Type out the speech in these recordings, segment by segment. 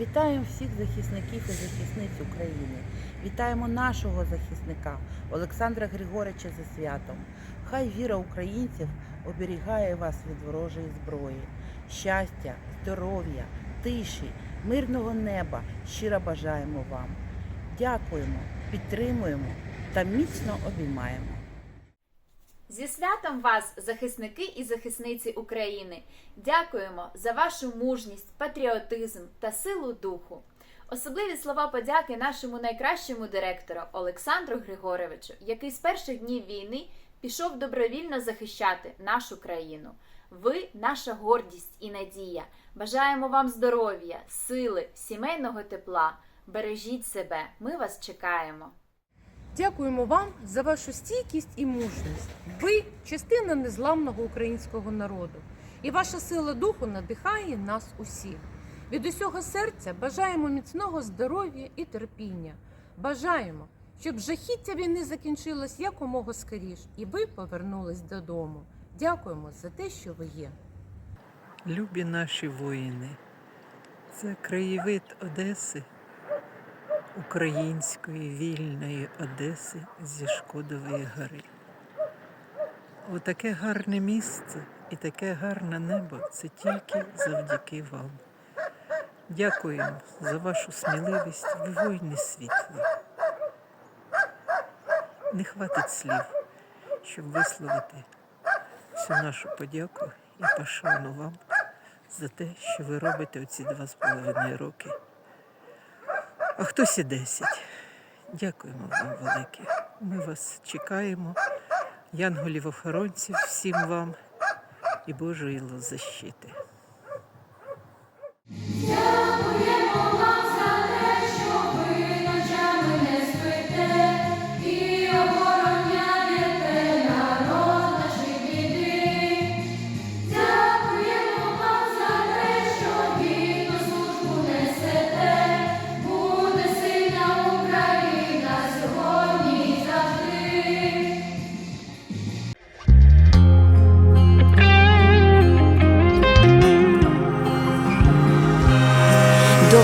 Вітаємо всіх захисників і захисниць України. Вітаємо нашого захисника Олександра Григорича за святом. Хай віра українців оберігає вас від ворожої зброї. Щастя, здоров'я, тиші, мирного неба щиро бажаємо вам. Дякуємо, підтримуємо та міцно обіймаємо. Зі святом вас, захисники і захисниці України! Дякуємо за вашу мужність, патріотизм та силу духу. Особливі слова подяки нашому найкращому директору Олександру Григоровичу, який з перших днів війни пішов добровільно захищати нашу країну. Ви наша гордість і надія. Бажаємо вам здоров'я, сили, сімейного тепла. Бережіть себе, ми вас чекаємо. Дякуємо вам за вашу стійкість і мужність. Ви частина незламного українського народу, і ваша сила духу надихає нас усіх. Від усього серця бажаємо міцного здоров'я і терпіння. Бажаємо, щоб жахіття війни закінчилось якомога скоріш, і ви повернулись додому. Дякуємо за те, що ви є. Любі наші воїни, це краєвид Одеси, української вільної Одеси зі Шкодової гори. Отаке гарне місце і таке гарне небо це тільки завдяки вам. Дякуємо за вашу сміливість, ви воїни світлі. Не хватить слів, щоб висловити всю нашу подяку і пошану вам за те, що ви робите оці два з половиною роки. А хтось і десять. Дякуємо вам велике. Ми вас чекаємо, янголів-охоронців, всім вам і Божої защити.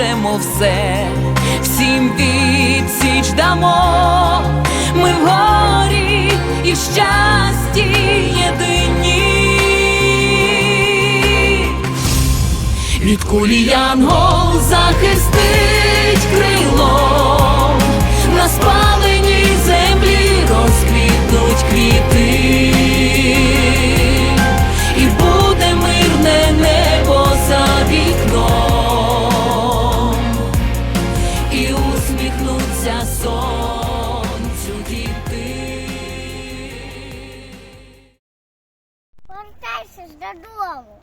зможемо все, всім відсіч дамо, ми в горі і в щасті єдині, від кулі янгол захистить крило, на спаленій землі розквіт. Додому.